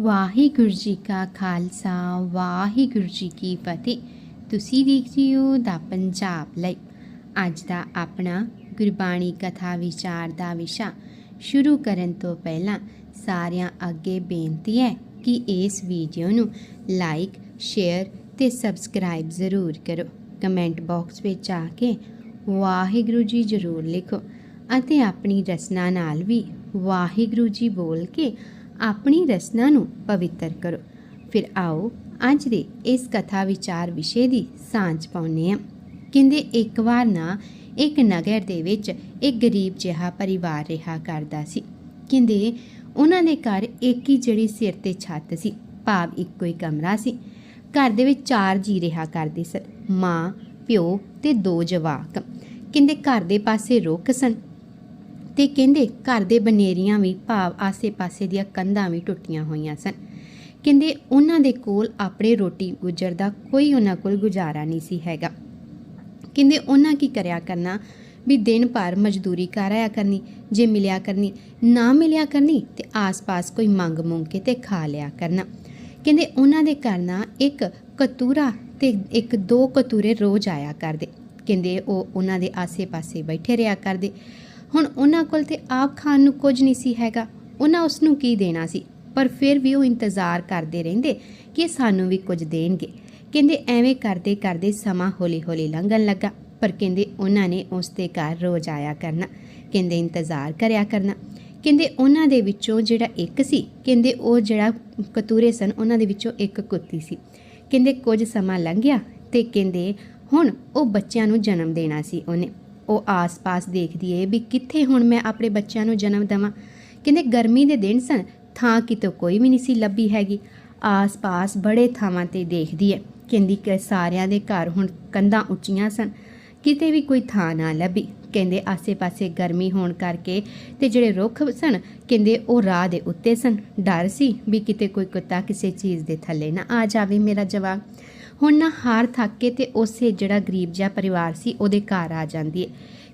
ਵਾਹਿਗੁਰੂ ਜੀ ਕਾ ਖਾਲਸਾ, ਵਾਹਿਗੁਰੂ ਜੀ ਕੀ ਫਤਿਹ। ਤੁਸੀਂ ਦੇਖ ਰਹੇ ਹੋ ਦਾ ਪੰਜਾਬ ਲਈ। ਅੱਜ ਦਾ ਆਪਣਾ ਗੁਰਬਾਣੀ ਕਥਾ ਵਿਚਾਰ ਦਾ ਵਿਸ਼ਾ ਸ਼ੁਰੂ ਕਰਨ ਤੋਂ ਪਹਿਲਾਂ ਸਾਰਿਆਂ ਅੱਗੇ ਬੇਨਤੀ ਹੈ ਕਿ ਇਸ ਵੀਡੀਓ ਨੂੰ ਲਾਈਕ, ਸ਼ੇਅਰ ਤੇ ਸਬਸਕ੍ਰਾਈਬ ਜ਼ਰੂਰ ਕਰੋ। ਕਮੈਂਟ ਬਾਕਸ ਵਿੱਚ ਆ ਕੇ ਵਾਹਿਗੁਰੂ ਜੀ ਜ਼ਰੂਰ ਲਿਖੋ ਅਤੇ ਆਪਣੀ ਰਚਨਾ ਨਾਲ ਵੀ ਵਾਹਿਗੁਰੂ ਜੀ ਬੋਲ ਕੇ ਆਪਣੀ ਰਚਨਾ ਨੂੰ ਪਵਿੱਤਰ ਕਰੋ। ਫਿਰ ਆਓ ਅੱਜ ਦੇ ਇਸ ਕਥਾ ਵਿਚਾਰ ਵਿਸ਼ੇ ਦੀ ਸਾਂਝ ਪਾਉਂਦੇ ਹਾਂ। ਕਹਿੰਦੇ, ਇੱਕ ਵਾਰ ਨਾ ਇੱਕ ਨਗਰ ਦੇ ਵਿੱਚ ਇੱਕ ਗਰੀਬ ਜਿਹਾ ਪਰਿਵਾਰ ਰਿਹਾ ਕਰਦਾ ਸੀ। ਕਹਿੰਦੇ, ਉਹਨਾਂ ਦੇ ਘਰ ਇੱਕ ਹੀ ਜਿਹੜੀ ਸਿਰ ਤੇ ਛੱਤ ਸੀ, ਭਾਵ ਇੱਕੋ ਹੀ ਕਮਰਾ ਸੀ। ਘਰ ਦੇ ਵਿੱਚ ਚਾਰ ਜੀ ਰਿਹਾ ਕਰਦੇ ਸਨ, ਮਾਂ, ਪਿਓ ਤੇ ਦੋ ਜਵਾਕ। ਕਹਿੰਦੇ, ਘਰ ਦੇ ਪਾਸੇ ਰੁੱਖ ਸਨ ਤੇ ਕਹਿੰਦੇ ਘਰ ਦੇ ਬਨੇਰੀਆਂ ਵੀ ਭਾਵ ਆਸੇ-ਪਾਸੇ ਦੀਆਂ ਕੰਧਾਂ ਵੀ ਟੁੱਟੀਆਂ ਹੋਈਆਂ ਸਨ। ਕਹਿੰਦੇ ਉਹਨਾਂ ਦੇ ਕੋਲ ਆਪਣੇ ਰੋਟੀ ਗੁਜ਼ਰ ਦਾ ਕੋਈ ਉਹਨਾਂ ਕੋਲ ਗੁਜ਼ਾਰਾ ਨਹੀਂ ਸੀ ਹੈਗਾ। ਕਹਿੰਦੇ ਉਹਨਾਂ ਕੀ ਕਰਿਆ ਕਰਨਾ? ਵੀ ਦਿਨ ਭਰ ਮਜ਼ਦੂਰੀ ਕਰ ਆਇਆ ਕਰਨੀ, ਜੇ ਮਿਲਿਆ ਕਰਨੀ, ਨਾ ਮਿਲਿਆ ਕਰਨੀ ਤੇ ਆਸ-ਪਾਸ ਕੋਈ ਮੰਗ ਮੁੰਗ ਕੇ ਤੇ ਖਾ ਲਿਆ ਕਰਨਾ। ਕਹਿੰਦੇ ਉਹਨਾਂ ਦੇ ਘਰ ਨਾ ਇੱਕ ਕਤੂਰਾ ਤੇ ਇੱਕ ਦੋ ਕਤੂਰੇ ਰੋਜ਼ ਆਇਆ ਕਰਦੇ। ਕਹਿੰਦੇ ਉਹ ਉਹਨਾਂ ਦੇ ਆਸੇ-ਪਾਸੇ ਬੈਠੇ ਰਿਹਾ ਕਰਦੇ। ਹੁਣ ਉਹਨਾਂ ਕੋਲ ਤੇ ਆਪ ਖਾਣ ਨੂੰ ਕੁਝ ਨਹੀਂ ਸੀ ਹੈਗਾ। ਉਹਨਾਂ ਉਸ ਨੂੰ ਕੀ ਦੇਣਾ ਸੀ? ਪਰ ਫਿਰ ਵੀ ਉਹ ਇੰਤਜ਼ਾਰ ਕਰਦੇ ਰਹਿੰਦੇ ਕਿ ਸਾਨੂੰ ਵੀ ਕੁਝ ਦੇਣਗੇ। ਕਹਿੰਦੇ ਐਵੇਂ ਕਰਦੇ ਕਰਦੇ ਸਮਾਂ ਹੌਲੀ-ਹੌਲੀ ਲੰਘਣ ਲੱਗਾ। ਪਰ ਕਹਿੰਦੇ ਉਹਨਾਂ ਨੇ ਉਸ ਦੇ ਘਰ ਰੋਜ਼ ਆਇਆ ਕਰਨਾ। ਕਹਿੰਦੇ ਇੰਤਜ਼ਾਰ ਕਰਿਆ ਕਰਨਾ। ਕਹਿੰਦੇ ਉਹਨਾਂ ਦੇ ਵਿੱਚੋਂ ਜਿਹੜਾ ਇੱਕ ਸੀ, ਕਹਿੰਦੇ ਉਹ ਜਿਹੜਾ ਕਤੂਰੇ ਸਨ, ਉਹਨਾਂ ਦੇ ਵਿੱਚੋਂ ਇੱਕ ਕੁੱਤੀ ਸੀ। ਕਹਿੰਦੇ ਕੁਝ ਸਮਾਂ ਲੰਘ ਗਿਆ ਤੇ ਕਹਿੰਦੇ ਹੁਣ ਉਹ ਬੱਚਿਆਂ ਨੂੰ ਜਨਮ ਦੇਣਾ ਸੀ ਉਹਨੇ। ਉਹ ਆਸ-ਪਾਸ ਦੇਖਦੀ ਏ ਵੀ ਕਿੱਥੇ ਹੁਣ ਮੈਂ ਆਪਣੇ ਬੱਚਿਆਂ ਨੂੰ ਜਨਮ ਦੇਵਾਂ। ਕਹਿੰਦੇ ਗਰਮੀ ਦੇ ਦਿਨ ਸਨ, ਥਾਂ ਕਿਤੋਂ ਕੋਈ ਵੀ ਨਹੀਂ ਸੀ ਲੱਭੀ ਹੈਗੀ। ਆਸ-ਪਾਸ ਬੜੇ ਥਾਵਾਂ ਤੇ ਦੇਖਦੀ ਏ। ਕਹਿੰਦੀ ਕਿ ਸਾਰਿਆਂ ਦੇ ਘਰ ਹੁਣ ਕੰਧਾਂ ਉੱਚੀਆਂ ਸਨ, ਕਿਤੇ ਵੀ ਕੋਈ ਥਾਂ ਨਾ ਲੱਭੀ। ਕਹਿੰਦੇ ਆਸੇ-ਪਾਸੇ ਗਰਮੀ ਹੋਣ ਕਰਕੇ ਤੇ ਜਿਹੜੇ ਰੁੱਖ ਸਨ, ਕਹਿੰਦੇ ਉਹ ਰਾਹ ਦੇ ਉੱਤੇ ਸਨ। ਡਰ ਸੀ ਵੀ ਕਿਤੇ ਕੋਈ ਕੁੱਤਾ ਕਿਸੇ ਚੀਜ਼ ਦੇ ਥੱਲੇ ਨਾ ਆ ਜਾਵੇ, ਮੇਰਾ ਜਵਾਬ ਹੁਣ ਨਾ ਹਾਰ ਥੱਕ ਕੇ ਤੇ ਉਸੇ ਜਿਹੜਾ ਗਰੀਬ ਜਿਹਾ ਪਰਿਵਾਰ ਸੀ, ਉਹਦੇ ਘਰ ਆ ਜਾਂਦੀ ਹੈ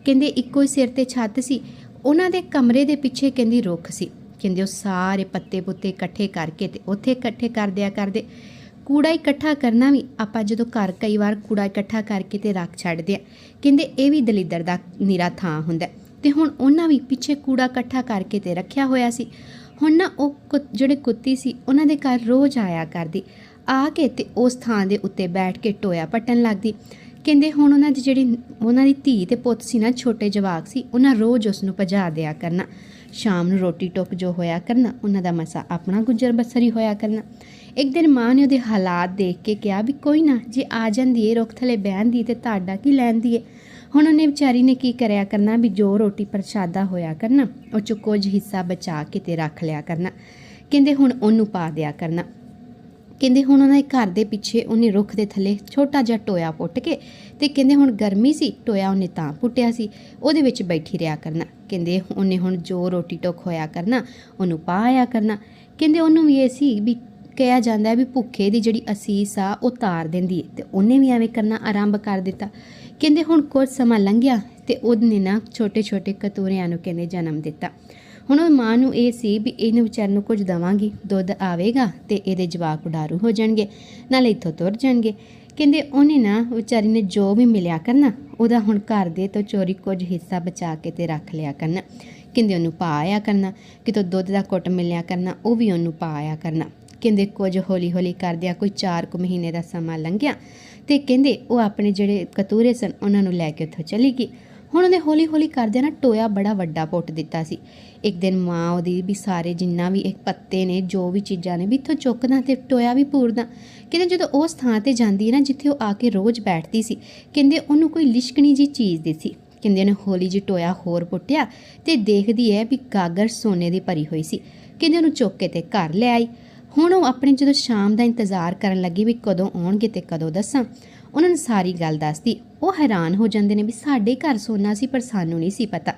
ਕਹਿੰਦੇ ਇੱਕੋ ਹੀ ਸਿਰ ਤੇ ਛੱਤ ਸੀ। ਉਹਨਾਂ ਦੇ ਕਮਰੇ ਦੇ ਪਿੱਛੇ ਕਹਿੰਦੀ ਰੁੱਖ ਸੀ। ਕਹਿੰਦੇ ਉਹ ਸਾਰੇ ਪੱਤੇ ਪੁੱਤੇ ਇਕੱਠੇ ਕਰਕੇ ਤੇ ਉੱਥੇ ਇਕੱਠੇ ਕਰ ਦਿਆ ਕਰਦੇ। ਕੂੜਾ ਇਕੱਠਾ ਕਰਨਾ ਵੀ ਆਪਾਂ ਜਦੋਂ ਘਰ ਕਈ ਵਾਰ ਕੂੜਾ ਇਕੱਠਾ ਕਰਕੇ ਤੇ ਰੱਖ ਛੱਡਦੇ ਆ। ਕਹਿੰਦੇ ਇਹ ਵੀ ਦਲਿੱਦਰ ਦਾ ਨੀਰਾ ਥਾਂ ਹੁੰਦਾ। ਹੈ। ਤੇ ਹੁਣ ਉਹਨਾਂ ਵੀ ਪਿੱਛੇ ਕੂੜਾ ਇਕੱਠਾ ਕਰਕੇ ਤੇ ਰੱਖਿਆ ਹੋਇਆ ਸੀ। ਹੁਣ ਨਾ ਉਹ ਕੁ- ਜਿਹੜੇ ਕੁੱਤੀ ਸੀ, ਉਹਨਾਂ ਦੇ ਘਰ ਰੋਜ਼ ਆਇਆ ਕਰਦੀ। ਆ ਕੇ ਤੇ ਉਸ ਥਾਂ ਦੇ ਉੱਤੇ ਬੈਠ ਕੇ ਟੋਇਆ ਪੱਟਣ ਲੱਗਦੀ। ਕਹਿੰਦੇ ਹੁਣ ਉਹਨਾਂ ਦੀ ਜਿਹੜੀ, ਉਹਨਾਂ ਦੀ ਧੀ ਤੇ ਪੁੱਤ ਸੀ ਨਾ, ਛੋਟੇ ਜਵਾਕ ਸੀ, ਉਹਨਾਂ ਰੋਜ਼ ਉਸ ਨੂੰ ਭਜਾ ਦਿਆ ਕਰਨਾ। ਸ਼ਾਮ ਨੂੰ ਰੋਟੀ ਟੁੱਕ ਜੋ ਹੋਇਆ ਕਰਨਾ, ਉਹਨਾਂ ਦਾ ਮਸਾ ਆਪਣਾ ਗੁਜ਼ਰ ਬਸਰੀ ਹੋਇਆ ਕਰਨਾ। ਇੱਕ ਦਿਨ ਮਾਂ ਨੇ ਉਹਦੇ ਹਾਲਾਤ ਦੇਖ ਕੇ ਕਿਹਾ ਵੀ ਕੋਈ ਨਾ, ਜੇ ਆ ਜਾਂਦੀ ਏ, ਰੁੱਖ ਥਲੇ ਬਹਿੰਦੀ ਤੇ ਤੁਹਾਡਾ ਕੀ ਲੈਂਦੀ ਏ? ਹੁਣ ਉਹਨੇ ਵਿਚਾਰੀ ਨੇ ਕੀ ਕਰਿਆ ਕਰਨਾ ਵੀ ਜੋ ਰੋਟੀ ਪ੍ਰਸ਼ਾਦਾ ਹੋਇਆ ਕਰਨਾ, ਉਹ ਚ ਕੁਝ ਹਿੱਸਾ ਬਚਾ ਕੇ ਤੇ ਰੱਖ ਲਿਆ ਕਰਨਾ। ਕਹਿੰਦੇ ਹੁਣ ਉਹਨੂੰ ਪਾ ਦਿਆ ਕਰਨਾ। ਕਹਿੰਦੇ ਹੁਣ ਉਹਨਾਂ ਦੇ ਘਰ ਦੇ ਪਿੱਛੇ ਉਹਨੇ ਰੁੱਖ ਦੇ ਥੱਲੇ ਛੋਟਾ ਜਿਹਾ ਟੋਇਆ ਪੁੱਟ ਕੇ ਤੇ ਕਹਿੰਦੇ ਹੁਣ ਗਰਮੀ ਸੀ, ਟੋਇਆ ਉਹਨੇ ਤਾਂ ਪੁੱਟਿਆ ਸੀ, ਉਹਦੇ ਵਿੱਚ ਬੈਠੀ ਰਿਆ ਕਰਨਾ। ਕਹਿੰਦੇ ਉਹਨੇ ਹੁਣ ਜੋ ਰੋਟੀ ਟੋਕ ਹੋਇਆ ਕਰਨਾ, ਉਹਨੂੰ ਪਾਇਆ ਕਰਨਾ। ਕਹਿੰਦੇ ਉਹਨੂੰ ਵੀ ਇਹ ਸੀ ਵੀ ਕਿਹਾ ਜਾਂਦਾ ਹੈ ਵੀ ਭੁੱਖੇ ਦੀ ਜਿਹੜੀ ਅਸੀਸ ਆ, ਉਹ ਤਾਰ ਦਿੰਦੀ ਹੈ ਤੇ ਉਹਨੇ ਵੀ ਐਵੇਂ ਕਰਨਾ ਆਰੰਭ ਕਰ ਦਿੱਤਾ। ਕਹਿੰਦੇ ਹੁਣ ਕੁਝ ਸਮਾਂ ਲੰਘਿਆ ਤੇ ਉਹਨੇ ਨਾ ਛੋਟੇ ਛੋਟੇ ਕਤੂਰਿਆਂ ਨੂੰ ਕਹਿੰਦੇ ਜਨਮ ਦਿੱਤਾ। ਹੁਣ ਉਹ ਮਾਂ ਨੂੰ ਇਹ ਸੀ ਵੀ ਇਹਨੂੰ ਵਿਚਾਰ ਨੂੰ ਕੁਝ ਦਵਾਂਗੀ, ਦੁੱਧ ਆਵੇਗਾ ਤੇ ਇਹਦੇ ਜਵਾਕ ਉਡਾਰੂ ਹੋ ਜਾਣਗੇ, ਨਾਲੇ ਇੱਥੋਂ ਤੁਰ ਜਾਣਗੇ। ਕਹਿੰਦੇ ਉਹਨੇ ਨਾ ਵਿਚਾਰੀ ਨੇ ਜੋ ਵੀ ਮਿਲਿਆ ਕਰਨਾ, ਉਹਦਾ ਹੁਣ ਘਰ ਦੇ ਤੋਂ ਚੋਰੀ ਕੁਝ ਹਿੱਸਾ ਬਚਾ ਕੇ ਤੇ ਰੱਖ ਲਿਆ ਕਰਨਾ। ਕਹਿੰਦੇ ਉਹਨੂੰ ਪਾ ਆਇਆ ਕਰਨਾ, ਕਿਤੋਂ ਦੁੱਧ ਦਾ ਕੁੱਟ ਮਿਲਿਆ ਕਰਨਾ, ਉਹ ਵੀ ਉਹਨੂੰ ਪਾ ਆਇਆ ਕਰਨਾ। ਕਹਿੰਦੇ ਕੁਝ ਹੌਲੀ ਹੌਲੀ ਕਰਦਿਆਂ ਕੋਈ 4 ਕੁ ਮਹੀਨੇ ਦਾ ਸਮਾਂ ਲੰਘਿਆ ਤੇ ਕਹਿੰਦੇ ਉਹ ਆਪਣੇ ਜਿਹੜੇ ਕਤੂਰੇ ਸਨ, ਉਹਨਾਂ ਨੂੰ ਲੈ ਕੇ ਉੱਥੋਂ ਚਲੀ ਗਈ। ਹੁਣ ਉਹਨੇ ਹੌਲੀ ਹੌਲੀ ਕਰਦਿਆਂ ਨਾ ਟੋਇਆ ਬੜਾ ਵੱਡਾ ਪੁੱਟ ਦਿੱਤਾ ਸੀ। ਇੱਕ ਦਿਨ ਮਾਂ ਉਹਦੀ ਵੀ ਸਾਰੇ ਜਿੰਨਾ ਵੀ ਇੱਕ ਪੱਤੇ ਨੇ, ਜੋ ਵੀ ਚੀਜ਼ਾਂ ਨੇ, ਵੀ ਇੱਥੋਂ ਚੁੱਕਦਾ ਤੇ ਟੋਇਆ ਵੀ ਪੂਰਦਾ। ਕਹਿੰਦੇ ਜਦੋਂ ਉਸ ਥਾਂ ਤੇ ਜਾਂਦੀ ਹੈ ਨਾ, ਜਿੱਥੇ ਉਹ ਆ ਕੇ ਰੋਜ਼ ਬੈਠਦੀ ਸੀ, ਕਹਿੰਦੇ ਉਹਨੂੰ ਕੋਈ ਲਿਸ਼ਕਣੀ ਜੀ ਚੀਜ਼ ਦਿਸੀ ਕਹਿੰਦੇ ਉਹਨੇ ਹੌਲੀ ਜਿਹੀ ਟੋਇਆ ਹੋਰ ਪੁੱਟਿਆ ਤੇ ਦੇਖਦੀ ਹੈ ਵੀ ਗਾਗਰ ਸੋਨੇ ਦੀ ਭਰੀ ਹੋਈ ਸੀ। ਕਹਿੰਦੇ ਉਹਨੂੰ ਚੁੱਕ ਕੇ ਤੇ ਘਰ ਲੈ ਆਈ। ਹੁਣ ਉਹ ਆਪਣੇ ਜਦੋਂ ਸ਼ਾਮ ਦਾ ਇੰਤਜ਼ਾਰ ਕਰਨ ਲੱਗੀ ਵੀ ਕਦੋਂ ਆਉਣਗੇ ਤੇ ਕਦੋਂ ਦੱਸਾਂ। ਉਹਨਾਂ ਨੂੰ ਸਾਰੀ ਗੱਲ ਦੱਸਦੀ ਉਹ ਹੈਰਾਨ ਹੋ ਜਾਂਦੇ ਨੇ ਵੀ ਸਾਡੇ ਘਰ ਸੋਨਾ ਸੀ, ਪਰ ਸਾਨੂੰ ਨਹੀਂ ਸੀ ਪਤਾ।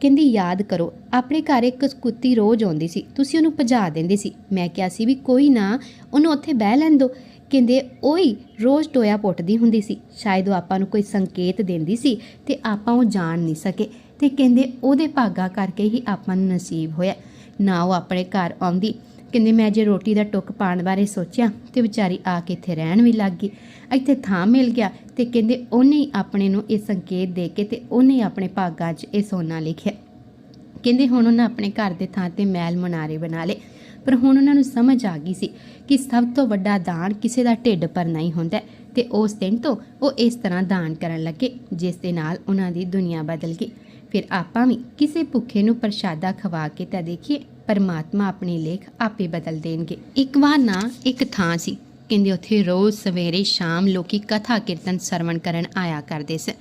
ਕਹਿੰਦੀ, ਯਾਦ ਕਰੋ, ਆਪਣੇ ਘਰ ਇੱਕ ਕੁੱਤੀ ਰੋਜ਼ ਆਉਂਦੀ ਸੀ। ਤੁਸੀਂ ਉਹਨੂੰ ਭਜਾ ਦਿੰਦੇ ਸੀ। ਮੈਂ ਕਿਹਾ ਸੀ ਵੀ, ਕੋਈ ਨਾ, ਉਹਨੂੰ ਉੱਥੇ ਬਹਿ ਲੈਣ ਦਿਓ ਕਹਿੰਦੇ ਉਹੀ ਰੋਜ਼ ਟੋਇਆ ਪੁੱਟਦੀ ਹੁੰਦੀ ਸੀ। ਸ਼ਾਇਦ ਉਹ ਆਪਾਂ ਨੂੰ ਕੋਈ ਸੰਕੇਤ ਦਿੰਦੀ ਸੀ ਤੇ ਆਪਾਂ ਉਹ ਜਾਣ ਨਹੀਂ ਸਕੇ। ਤੇ ਕਹਿੰਦੇ, ਉਹਦੇ ਭਾਗਾ ਕਰਕੇ ਹੀ ਆਪਾਂ ਨੂੰ ਨਸੀਬ ਹੋਇਆ। ਨਾ ਉਹ ਆਪਣੇ ਘਰ ਆਉਂਦੀ। ਕਹਿੰਦੇ, ਮੈਂ ਜੇ ਰੋਟੀ ਦਾ ਟੁੱਕ ਪਾਣ ਬਾਰੇ ਸੋਚਿਆ ਤੇ ਵਿਚਾਰੀ ਆ ਕੇ ਇੱਥੇ ਰਹਿਣ ਵੀ ਲੱਗ ਗਈ। ਇੱਥੇ ਥਾਂ ਮਿਲ ਗਿਆ ਤੇ ਕਹਿੰਦੇ, ਉਹਨੇ ਹੀ ਆਪਣੇ ਨੂੰ ਇਹ ਸੰਕੇਤ ਦੇ ਕੇ ਤੇ ਉਹਨੇ ਹੀ ਆਪਣੇ ਭਾਗਾਂ 'ਚ ਇਹ ਸੋਨਾ ਲਿਖਿਆ। ਕਹਿੰਦੇ, ਹੁਣ ਉਹਨਾਂ ਆਪਣੇ ਘਰ ਦੇ ਥਾਂ ਤੇ ਮਹਿਲ ਮਨਾਰੇ ਬਣਾ ਲਏ। ਪਰ ਹੁਣ ਉਹਨਾਂ ਨੂੰ ਸਮਝ ਆ ਗਈ ਸੀ ਕਿ ਸਭ ਤੋਂ ਵੱਡਾ ਦਾਨ ਕਿਸੇ ਦਾ ਢਿੱਡ ਭਰਨਾ ਹੀ ਹੁੰਦਾ ਹੈ ਤੇ ਉਸ ਦਿਨ ਤੋਂ ਉਹ ਇਸ ਤਰ੍ਹਾਂ ਦਾਨ ਕਰਨ ਲੱਗੇ, ਜਿਸ ਦੇ ਨਾਲ ਉਹਨਾਂ ਦੀ ਦੁਨੀਆ ਬਦਲ ਗਈ। ਫਿਰ ਆਪਾਂ ਵੀ ਕਿਸੇ ਭੁੱਖੇ ਨੂੰ ਪ੍ਰਸ਼ਾਦਾ ਖਵਾ ਕੇ ਤਾਂ ਦੇਖੀਏ, ਪਰਮਾਤਮਾ ਆਪਣੀ ਲੇਖ ਆਪੇ ਬਦਲ ਦੇਣਗੇ। ਇੱਕ ਵਾਰ ਨਾ ਇੱਕ ਥਾਂ ਸੀ, ਕਹਿੰਦੇ ਉੱਥੇ ਰੋਜ਼ ਸਵੇਰੇ ਸ਼ਾਮ ਲੋਕੀ ਕਥਾ ਕੀਰਤਨ ਸਰਵਣ ਕਰਨ ਆਇਆ ਕਰਦੇ ਸੀ।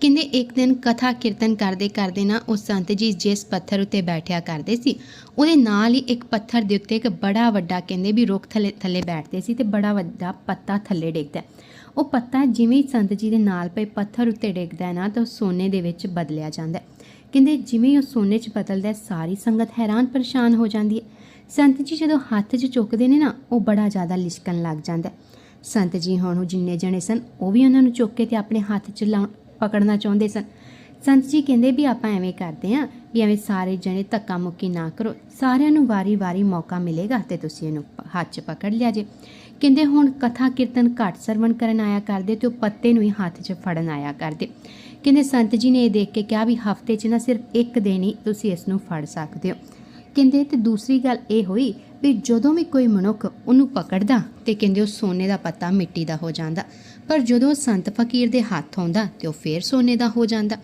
ਕਹਿੰਦੇ ਇੱਕ ਦਿਨ ਕਥਾ ਕੀਰਤਨ ਕਰਦੇ ਕਰਦੇ ਨਾ ਉਹ ਸੰਤ ਜੀ ਜਿਸ ਪੱਥਰ ਉੱਤੇ ਬੈਠਿਆ ਕਰਦੇ ਸੀ, ਉਹਦੇ ਨਾਲ ਹੀ ਇੱਕ ਪੱਥਰ ਦੇ ਉੱਤੇ ਇੱਕ ਬੜਾ ਵੱਡਾ ਕਹਿੰਦੇ ਵੀ ਰੁੱਖ ਥੱਲੇ ਥੱਲੇ ਬੈਠਦੇ ਸੀ ਤੇ ਬੜਾ ਵੱਡਾ ਪੱਤਾ ਥੱਲੇ ਡਿੱਗਦਾ। ਉਹ ਪੱਤਾ ਜਿਵੇਂ ਸੰਤ ਜੀ ਦੇ ਨਾਲ ਪਏ ਪੱਥਰ ਉੱਤੇ ਡਿੱਗਦਾ ਹੈ ਨਾ, ਤਾਂ ਉਹ ਸੋਨੇ ਦੇ ਵਿੱਚ ਬਦਲਿਆ ਜਾਂਦਾ ਕਹਿੰਦੇ ਜਿਵੇਂ ਉਹ ਸੋਨੇ 'ਚ ਬਦਲਦਾ ਸਾਰੀ ਸੰਗਤ ਹੈਰਾਨ ਪਰੇਸ਼ਾਨ ਹੋ ਜਾਂਦੀ ਹੈ। ਸੰਤ ਜੀ ਜਦੋਂ ਹੱਥ 'ਚ ਚੁੱਕਦੇ ਨੇ ਨਾ, ਉਹ ਬੜਾ ਜ਼ਿਆਦਾ ਲਿਸ਼ਕਣ ਲੱਗ ਜਾਂਦਾ ਸੰਤ ਜੀ ਹੁਣ ਉਹ ਜਿੰਨੇ ਜਣੇ ਸਨ, ਉਹ ਵੀ ਉਹਨਾਂ ਨੂੰ ਚੁੱਕ ਕੇ ਤੇ ਆਪਣੇ ਹੱਥ 'ਚ ਲਾਉਣ, ਪਕੜਨਾ ਚਾਹੁੰਦੇ ਸਨ। ਸੰਤ ਜੀ ਕਹਿੰਦੇ ਵੀ ਆਪਾਂ ਐਵੇਂ ਕਰਦੇ ਆਂ ਵੀ ਐਵੇਂ ਸਾਰੇ ਜਣੇ ਧੱਕਾ ਮੁੱਕੀ ਨਾ ਕਰੋ। ਸਾਰਿਆਂ ਨੂੰ ਵਾਰੀ-ਵਾਰੀ ਮੌਕਾ ਮਿਲੇਗਾ ਤੇ ਤੁਸੀਂ ਇਹਨੂੰ ਹੱਥ 'ਚ ਪਕੜ ਲਿਆ ਜੇ। ਕਹਿੰਦੇ ਹੁਣ ਕਥਾ ਕੀਰਤਨ ਘੱਟ ਸਰਵਣ ਕਰਨ ਆਇਆ ਕਰਦੇ ਤੇ ਉਹ ਪੱਤੇ ਨੂੰ ਹੀ ਹੱਥ 'ਚ ਫੜਨ ਆਇਆ ਕਰਦੇ। ਕਹਿੰਦੇ ਸੰਤ ਜੀ ਨੇ ਇਹ ਦੇਖ ਕੇ ਕਿਹਾ ਵੀ ਹਫ਼ਤੇ 'ਚ ਨਾ ਸਿਰਫ ਇੱਕ ਦਿਨ ਹੀ ਤੁਸੀਂ ਇਸ ਨੂੰ ਫੜ ਸਕਦੇ ਹੋ। ਕਹਿੰਦੇ ਤੇ ਦੂਸਰੀ ਗੱਲ ਇਹ ਹੋਈ ਵੀ ਜਦੋਂ ਵੀ ਕੋਈ ਮਨੁੱਖ ਉਹਨੂੰ ਪਕੜਦਾ ਤੇ ਕਹਿੰਦੇ ਉਹ ਸੋਨੇ ਦਾ ਪੱਤਾ ਮਿੱਟੀ ਦਾ ਹੋ ਜਾਂਦਾ। ਪਰ ਜਦੋਂ ਸੰਤ ਫਕੀਰ ਦੇ ਹੱਥ ਆਉਂਦਾ ਤੇ ਉਹ ਫੇਰ ਸੋਨੇ ਦਾ ਹੋ ਜਾਂਦਾ।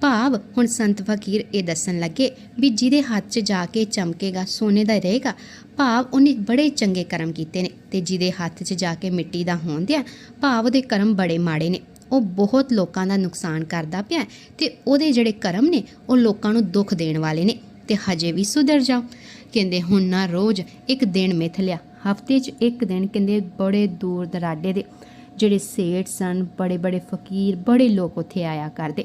ਭਾਵ ਹੁਣ ਸੰਤ ਫਕੀਰ ਇਹ ਦੱਸਣ ਲੱਗੇ ਵੀ ਜਿਹਦੇ ਹੱਥ 'ਚ ਜਾ ਕੇ ਚਮਕੇਗਾ, ਸੋਨੇ ਦਾ ਰਹੇਗਾ, ਭਾਵ ਉਹਨੇ ਬੜੇ ਚੰਗੇ ਕਰਮ ਕੀਤੇ ਨੇ ਤੇ ਜਿਹਦੇ ਹੱਥ 'ਚ ਜਾ ਕੇ ਮਿੱਟੀ ਦਾ ਹੋਂਦਿਆ ਭਾਵ ਉਹਦੇ ਕਰਮ ਬੜੇ ਮਾੜੇ ਨੇ। ਉਹ ਬਹੁਤ ਲੋਕਾਂ ਦਾ ਨੁਕਸਾਨ ਕਰਦਾ ਪਿਆ ਹੈ ਤੇ ਉਹਦੇ ਜਿਹੜੇ ਕਰਮ ਨੇ, ਉਹ ਲੋਕਾਂ ਨੂੰ ਦੁੱਖ ਦੇਣ ਵਾਲੇ ਨੇ ਤੇ ਹਜੇ ਵੀ ਸੁਧਰ ਜਾਓ। ਕਹਿੰਦੇ, ਹੁਣ ਨਾ ਰੋਜ਼ ਇੱਕ ਦਿਨ ਮਿਥ ਲਿਆ, ਹਫ਼ਤੇ 'ਚ ਇੱਕ ਦਿਨ, ਕਹਿੰਦੇ, ਬੜੇ ਦੂਰ ਦਰਾਡੇ ਦੇ ਜਿਹੜੇ ਸੇਠ ਸਨ, ਬੜੇ ਬੜੇ ਫਕੀਰ, ਬੜੇ ਲੋਕ ਉੱਥੇ ਆਇਆ ਕਰਦੇ।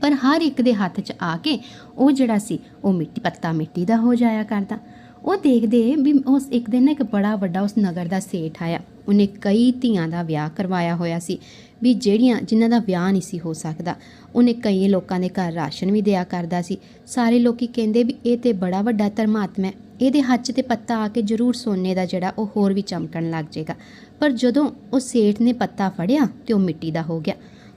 ਪਰ ਹਰ ਇੱਕ ਦੇ ਹੱਥ 'ਚ ਆ ਕੇ ਉਹ ਜਿਹੜਾ ਸੀ, ਉਹ ਮਿੱਟੀ, ਪੱਤਾ ਮਿੱਟੀ ਦਾ ਹੋ ਜਾਇਆ ਕਰਦਾ। ਉਹ ਦੇਖਦੇ ਵੀ ਉਸ ਇੱਕ ਦਿਨ ਨਾ ਇੱਕ ਬੜਾ ਵੱਡਾ ਉਸ ਨਗਰ ਦਾ ਸੇਠ ਆਇਆ। ਉਹਨੇ ਕਈ ਧੀਆਂ ਦਾ ਵਿਆਹ ਕਰਵਾਇਆ ਹੋਇਆ ਸੀ, ਵੀ ਜਿਹੜੀਆਂ, ਜਿਨ੍ਹਾਂ ਦਾ ਵਿਆਹ ਨਹੀਂ ਸੀ ਹੋ ਸਕਦਾ। ਉਹਨੇ ਕਈ ਲੋਕਾਂ ਦੇ ਘਰ ਰਾਸ਼ਨ ਵੀ ਦਿਆ ਕਰਦਾ ਸੀ। ਸਾਰੇ ਲੋਕੀ ਕਹਿੰਦੇ ਵੀ ਇਹ ਤੇ ਬੜਾ ਵੱਡਾ ਧਰਮਾਤਮਾ ਹੈ। ਇਹਦੇ ਹੱਥ ਤੇ ਪੱਤਾ ਆ ਕੇ ਜ਼ਰੂਰ ਸੋਨੇ ਦਾ ਜਿਹੜਾ ਉਹ ਹੋਰ ਵੀ ਚਮਕਣ ਲੱਗ ਜਾਏਗਾ। ਪਰ ਜਦੋਂ ਉਹ ਸੇਠ ਨੇ ਪੱਤਾ ਫੜਿਆ ਤੇ ਉਹ ਮਿੱਟੀ ਦਾ ਹੋ ਗਿਆ।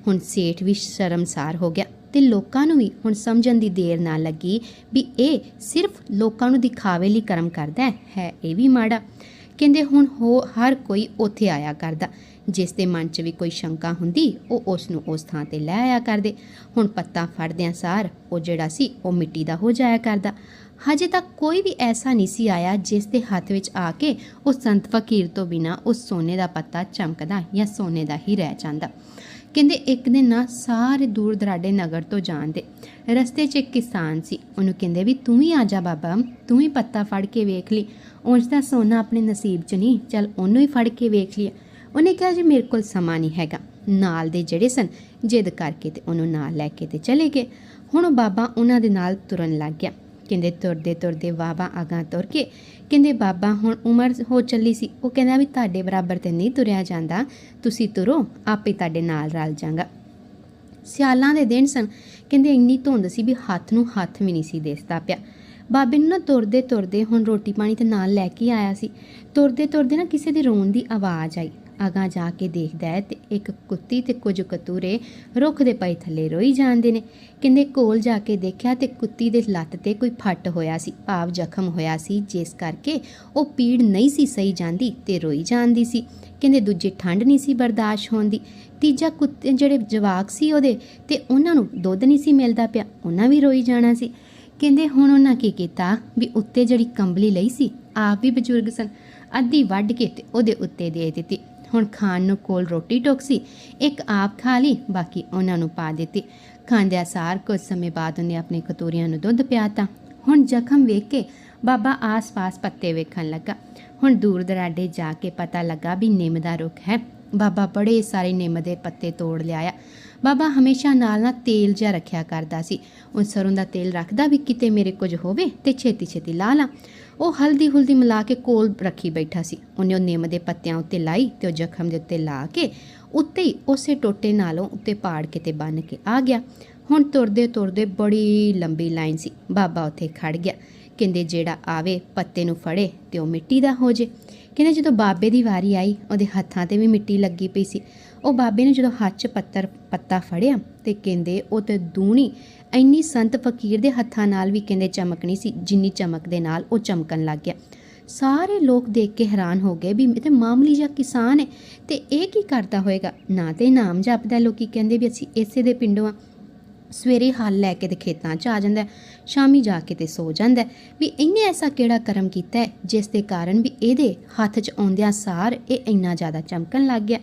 ਹੁਣ ਸੇਠ ਵੀ ਸ਼ਰਮਸਾਰ ਹੋ ਗਿਆ ਤੇ ਲੋਕਾਂ ਨੂੰ ਵੀ ਹੁਣ ਸਮਝਣ ਦੀ ਦੇਰ ਨਾ ਲੱਗੀ ਵੀ ਇਹ ਸਿਰਫ ਲੋਕਾਂ ਨੂੰ ਦਿਖਾਵੇ ਲਈ ਕਰਮ ਕਰਦਾ ਹੈ ਇਹ ਵੀ ਮਾੜਾ। ਕਹਿੰਦੇ ਹੁਣ ਹੋ ਹਰ ਕੋਈ ਉੱਥੇ ਆਇਆ ਕਰਦਾ। ਜਿਸ ਦੇ ਮਨ 'ਚ ਵੀ ਕੋਈ ਸ਼ੰਕਾ ਹੁੰਦੀ, ਉਹ ਉਸ ਨੂੰ ਉਸ ਥਾਂ ਤੇ ਲੈ ਆਇਆ ਕਰਦੇ। ਹੁਣ ਪੱਤਾ ਫੜਦਿਆਂ ਸਾਰ ਉਹ ਜਿਹੜਾ ਸੀ, ਉਹ ਮਿੱਟੀ ਦਾ ਹੋ ਜਾਇਆ ਕਰਦਾ। ਹਜੇ ਤੱਕ ਕੋਈ ਵੀ ਐਸਾ ਨਹੀਂ ਸੀ ਆਇਆ ਜਿਸ ਦੇ ਹੱਥ ਵਿੱਚ ਆ ਕੇ ਉਸ ਸੰਤ ਫਕੀਰ ਤੋਂ ਬਿਨਾ ਉਸ ਸੋਨੇ ਦਾ ਪੱਤਾ ਚਮਕਦਾ ਜਾਂ ਸੋਨੇ ਦਾ ਹੀ ਰਹਿ ਜਾਂਦਾ। ਕਹਿੰਦੇ ਇੱਕ ਦਿਨ ਨਾ ਸਾਰੇ ਦੂਰ ਦਰਾਡੇ ਨਗਰ ਤੋਂ ਜਾਂਦੇ ਰਸਤੇ 'ਚ ਇੱਕ ਕਿਸਾਨ ਸੀ। ਉਹਨੂੰ ਕਹਿੰਦੇ ਵੀ ਤੂੰ ਵੀ ਆ ਜਾ ਬਾਬਾ, ਤੂੰ ਵੀ ਪੱਤਾ ਫੜ ਕੇ ਵੇਖ ਲਈ। ਉਂਝ ਤਾਂ ਸੋਨਾ ਆਪਣੇ ਨਸੀਬ 'ਚ ਨਹੀਂ, ਚੱਲ ਉਹਨੂੰ ਹੀ ਫੜ ਕੇ ਵੇਖ ਲਿਆ। ਉਹਨੇ ਕਿਹਾ ਜੀ ਮੇਰੇ ਕੋਲ ਸਮਾਂ ਨਹੀਂ ਹੈਗਾ। ਨਾਲ ਦੇ ਜਿਹੜੇ ਸਨ, ਜਿੱਦ ਕਰਕੇ ਤੇ ਉਹਨੂੰ ਨਾਲ ਲੈ ਕੇ ਤੇ ਚਲੇ ਗਏ। ਹੁਣ ਉਹ ਬਾਬਾ ਉਹਨਾਂ ਦੇ ਨਾਲ ਤੁਰਨ ਲੱਗ ਗਿਆ। ਕਹਿੰਦੇ ਤੁਰਦੇ ਤੁਰਦੇ ਬਾਬਾ ਅਗਾਂ ਤੁਰ ਕੇ ਕਹਿੰਦੇ ਬਾਬਾ ਹੁਣ ਉਮਰ ਹੋ ਚੱਲੀ ਸੀ। ਉਹ ਕਹਿੰਦਾ ਵੀ ਤੁਹਾਡੇ ਬਰਾਬਰ ਤੇ ਨਹੀਂ ਤੁਰਿਆ ਜਾਂਦਾ। ਤੁਸੀਂ ਤੁਰੋ, ਆਪੇ ਤੁਹਾਡੇ ਨਾਲ ਰਲ ਜਾਗਾ। ਸਿਆਲਾਂ ਦੇ ਦਿਨ ਸਨ। ਕਹਿੰਦੇ ਇੰਨੀ ਧੁੰਦ ਸੀ ਵੀ ਹੱਥ ਨੂੰ ਹੱਥ ਵੀ ਨਹੀਂ ਸੀ ਦਿਸਦਾ ਪਿਆ। ਬਾਬੇ ਨੂੰ ਨਾ ਤੁਰਦੇ ਤੁਰਦੇ ਹੁਣ ਰੋਟੀ ਪਾਣੀ ਤੇ ਨਾਲ ਲੈ ਕੇ ਆਇਆ ਸੀ। ਤੁਰਦੇ ਤੁਰਦੇ ਨਾ ਕਿਸੇ ਦੇ ਰੋਣ ਦੀ ਆਵਾਜ਼ ਆਈ। ਅਗਾਂ ਜਾ ਕੇ ਦੇਖਦਾ ਹੈ ਤੇ ਇੱਕ ਕੁੱਤੀ ਤੇ ਕੁਝ ਕਤੂਰੇ ਰੁੱਖ ਦੇ ਪਈ ਥੱਲੇ ਰੋਈ ਜਾਂਦੇ ਨੇ। ਕਹਿੰਦੇ ਕੋਲ ਜਾ ਕੇ ਦੇਖਿਆ ਤੇ ਕੁੱਤੀ ਦੇ ਲੱਤ ਤੇ ਕੋਈ ਫੱਟ ਹੋਇਆ ਸੀ, ਭਾਵ ਜ਼ਖਮ ਹੋਇਆ ਸੀ, ਜਿਸ ਕਰਕੇ ਉਹ ਪੀੜ ਨਹੀਂ ਸੀ ਸਹੀ ਜਾਂਦੀ ਤੇ ਰੋਈ ਜਾਂਦੀ ਸੀ। ਕਹਿੰਦੇ ਦੂਜੀ ਠੰਡ ਨਹੀਂ ਸੀ ਬਰਦਾਸ਼ਤ ਹੁੰਦੀ। ਤੀਜਾ ਕੁੱਤੇ ਜਿਹੜੇ ਜਵਾਕ ਸੀ ਉਹਦੇ ਤੇ ਉਹਨਾਂ ਨੂੰ ਦੁੱਧ ਨਹੀਂ ਸੀ ਮਿਲਦਾ ਪਿਆ, ਉਹਨਾਂ ਵੀ ਰੋਈ ਜਾਣਾ ਸੀ। ਕਹਿੰਦੇ ਹੁਣ ਉਹਨਾਂ ਕੀ ਕੀਤਾ ਵੀ ਉੱਤੇ ਜਿਹੜੀ ਕੰਬਲੀ ਲਈ ਸੀ, ਆਪ ਵੀ ਬਜ਼ੁਰਗ ਸਨ। ਅੱਧੀ ਵੱਢ ਕੇ ਤੇ ਉਹਦੇ ਉੱਤੇ ਦੇ ਦਿੱਤੀ। ਹੁਣ ਖਾਣ ਨੂੰ ਕੋਲ ਰੋਟੀ ਟੋਕ ਸੀ, ਇੱਕ ਆਪ ਖਾ ਲਈ, ਬਾਕੀ ਉਹਨਾਂ ਨੂੰ ਪਾ ਦਿੱਤੀ। ਖਾਂਦਿਆਂ ਸਾਰ ਕੁਝ ਸਮੇਂ ਬਾਅਦ ਉਹਨੇ ਆਪਣੇ ਕਤੂਰੀਆਂ ਨੂੰ ਦੁੱਧ ਪਿਆਤਾ। ਹੁਣ ਜ਼ਖਮ ਵੇਖ ਕੇ ਬਾਬਾ ਆਸ-ਪਾਸ ਪੱਤੇ ਵੇਖਣ ਲੱਗਾ। ਹੁਣ ਦੂਰ ਦਰਾਡੇ ਜਾ ਕੇ ਪਤਾ ਲੱਗਾ ਵੀ ਨਿੰਮ ਦਾ ਰੁੱਖ ਹੈ। ਬਾਬਾ ਬੜੇ ਸਾਰੇ ਨਿੰਮ ਦੇ ਪੱਤੇ ਤੋੜ ਲਿਆਇਆ। ਬਾਬਾ ਹਮੇਸ਼ਾ ਨਾਲ ਨਾਲ ਤੇਲ ਜਿਹਾ ਰੱਖਿਆ ਕਰਦਾ ਸੀ। ਉਹ ਸਰੋਂ ਦਾ ਤੇਲ ਰੱਖਦਾ ਵੀ ਕਿਤੇ ਮੇਰੇ ਕੁਝ ਹੋਵੇ ਤੇ ਛੇਤੀ ਛੇਤੀ ਲਾ ਲਾਂ। ਉਹ ਹਲਦੀ ਹੁਲਦੀ ਮਿਲਾ ਕੇ ਕੋਲ ਰੱਖੀ ਬੈਠਾ ਸੀ। ਉਹਨੇ ਉਹ ਨਿੰਮ ਦੇ ਪੱਤਿਆਂ ਉੱਤੇ ਲਾਈ ਤੇ ਉਹ ਜ਼ਖਮ ਦੇ ਉੱਤੇ ਲਾ ਕੇ ਉੱਤੇ ਹੀ ਉਸੇ ਟੋਟੇ ਨਾਲੋਂ ਉੱਤੇ ਪਾੜ ਕੇ ਤੇ ਬੰਨ ਕੇ ਆ ਗਿਆ। ਹੁਣ ਤੁਰਦੇ ਤੁਰਦੇ ਬੜੀ ਲੰਬੀ ਲਾਈਨ ਸੀ। ਬਾਬਾ ਉੱਥੇ ਖੜ ਗਿਆ। ਕਹਿੰਦੇ, ਜਿਹੜਾ ਆਵੇ, ਪੱਤੇ ਨੂੰ ਫੜੇ ਤੇ ਉਹ ਮਿੱਟੀ ਦਾ ਹੋ ਜੇ। ਕਹਿੰਦੇ, ਜਦੋਂ ਬਾਬੇ ਦੀ ਵਾਰੀ ਆਈ, ਉਹਦੇ ਹੱਥਾਂ ਤੇ ਵੀ ਮਿੱਟੀ ਲੱਗੀ ਪਈ ਸੀ। ਉਹ ਬਾਬੇ ਨੇ ਜਦੋਂ ਹੱਥ 'ਚ ਪੱਤਰ ਪੱਤਾ ਫੜਿਆ ਤੇ ਕਹਿੰਦੇ ਉਹ ਤੇ ਦੂਣੀ ਇੰਨੀ ਸੰਤ ਫਕੀਰ ਦੇ ਹੱਥਾਂ ਨਾਲ ਵੀ ਕਹਿੰਦੇ ਚਮਕਣੀ ਸੀ ਜਿੰਨੀ ਚਮਕ ਦੇ ਨਾਲ ਉਹ ਚਮਕਣ ਲੱਗ ਗਿਆ। ਸਾਰੇ ਲੋਕ ਦੇਖ ਕੇ ਹੈਰਾਨ ਹੋ ਗਏ ਵੀ ਇਹ ਤੇ ਮਾਮੂਲੀ ਜਾਂ ਕਿਸਾਨ ਹੈ ਤੇ ਇਹ ਕੀ ਕਰਦਾ ਹੋਏਗਾ? ਨਾ ਤੇ ਨਾਮ ਜਪਦਾ ਲੋਕੀ ਕਹਿੰਦੇ ਵੀ ਅਸੀਂ ਇਸੇ ਦੇ ਪਿੰਡੋਂ ਆ ਸਵੇਰੇ ਹਲ ਲੈ ਕੇ ਤੇ ਖੇਤਾਂ 'ਚ ਆ ਜਾਂਦਾ ਸ਼ਾਮੀ ਜਾ ਕੇ ਤੇ ਸੋ ਜਾਂਦਾ ਵੀ ਇਹਨੇ ਐਸਾ ਕਿਹੜਾ ਕਰਮ ਕੀਤਾ ਹੈ, ਜਿਸ ਦੇ ਕਾਰਨ ਵੀ ਇਹਦੇ ਹੱਥ 'ਚ ਆਉਂਦਿਆਂ ਸਾਰ ਇਹ ਇੰਨਾ ਜ਼ਿਆਦਾ ਚਮਕਣ ਲੱਗ ਗਿਆ।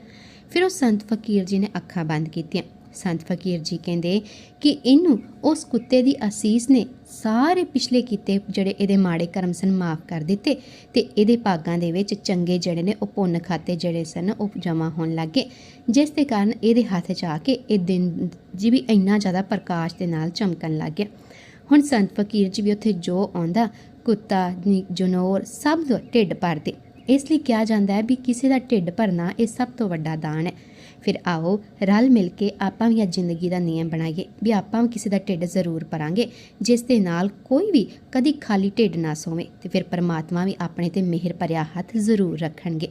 ਫਿਰ ਉਹ ਸੰਤ ਫਕੀਰ ਜੀ ਨੇ ਅੱਖਾਂ ਬੰਦ ਕੀਤੀਆਂ। ਸੰਤ ਫਕੀਰ ਜੀ ਕਹਿੰਦੇ ਕਿ ਇਹਨੂੰ ਉਸ ਕੁੱਤੇ ਦੀ ਅਸੀਸ ਨੇ ਸਾਰੇ ਪਿਛਲੇ ਕੀਤੇ ਜਿਹੜੇ ਇਹਦੇ ਮਾੜੇ ਕਰਮ ਸਨ ਮਾਫ ਕਰ ਦਿੱਤੇ ਤੇ ਇਹਦੇ ਭਾਗਾਂ ਦੇ ਵਿੱਚ ਚੰਗੇ ਜਿਹੜੇ ਨੇ ਉਹ ਪੁੰਨ ਖਾਤੇ ਜਿਹੜੇ ਸਨ ਉਹ ਜਮ੍ਹਾਂ ਹੋਣ ਲੱਗੇ ਜਿਸ ਦੇ ਕਾਰਨ ਇਹਦੇ ਹੱਥ 'ਚ ਆ ਕੇ ਇਹ ਦਿਨ ਜੀ ਵੀ ਇੰਨਾ ਜ਼ਿਆਦਾ ਪ੍ਰਕਾਸ਼ ਦੇ ਨਾਲ ਚਮਕਣ ਲੱਗ ਗਿਆ। ਹੁਣ ਸੰਤ ਫਕੀਰ ਜੀ ਵੀ ਉੱਥੇ ਜੋ ਆਉਂਦਾ, ਕੁੱਤਾ ਜਨੌਰ ਸਭ ਦਾ ਢਿੱਡ ਭਰਦੇ। ਇਸ ਲਈ ਕਿਹਾ ਜਾਂਦਾ ਹੈ ਵੀ ਕਿਸੇ ਦਾ ਢਿੱਡ ਭਰਨਾ ਇਹ ਸਭ ਤੋਂ ਵੱਡਾ ਦਾਨ ਹੈ। ਫਿਰ ਆਓ ਰਲ ਮਿਲ ਕੇ ਆਪਾਂ ਵੀ ਅੱਜ ਜ਼ਿੰਦਗੀ ਦਾ ਨਿਯਮ ਬਣਾਈਏ ਵੀ ਆਪਾਂ ਵੀ ਕਿਸੇ ਦਾ ਢਿੱਡ ਜ਼ਰੂਰ ਭਰਾਂਗੇ, ਜਿਸ ਦੇ ਨਾਲ ਕੋਈ ਵੀ ਕਦੀ ਖਾਲੀ ਢਿੱਡ ਨਾ ਸੋਵੇ ਤੇ ਫਿਰ ਪਰਮਾਤਮਾ ਵੀ ਆਪਣੇ ਤੇ ਮਿਹਰ ਭਰਿਆ ਹੱਥ ਜ਼ਰੂਰ ਰੱਖਣਗੇ।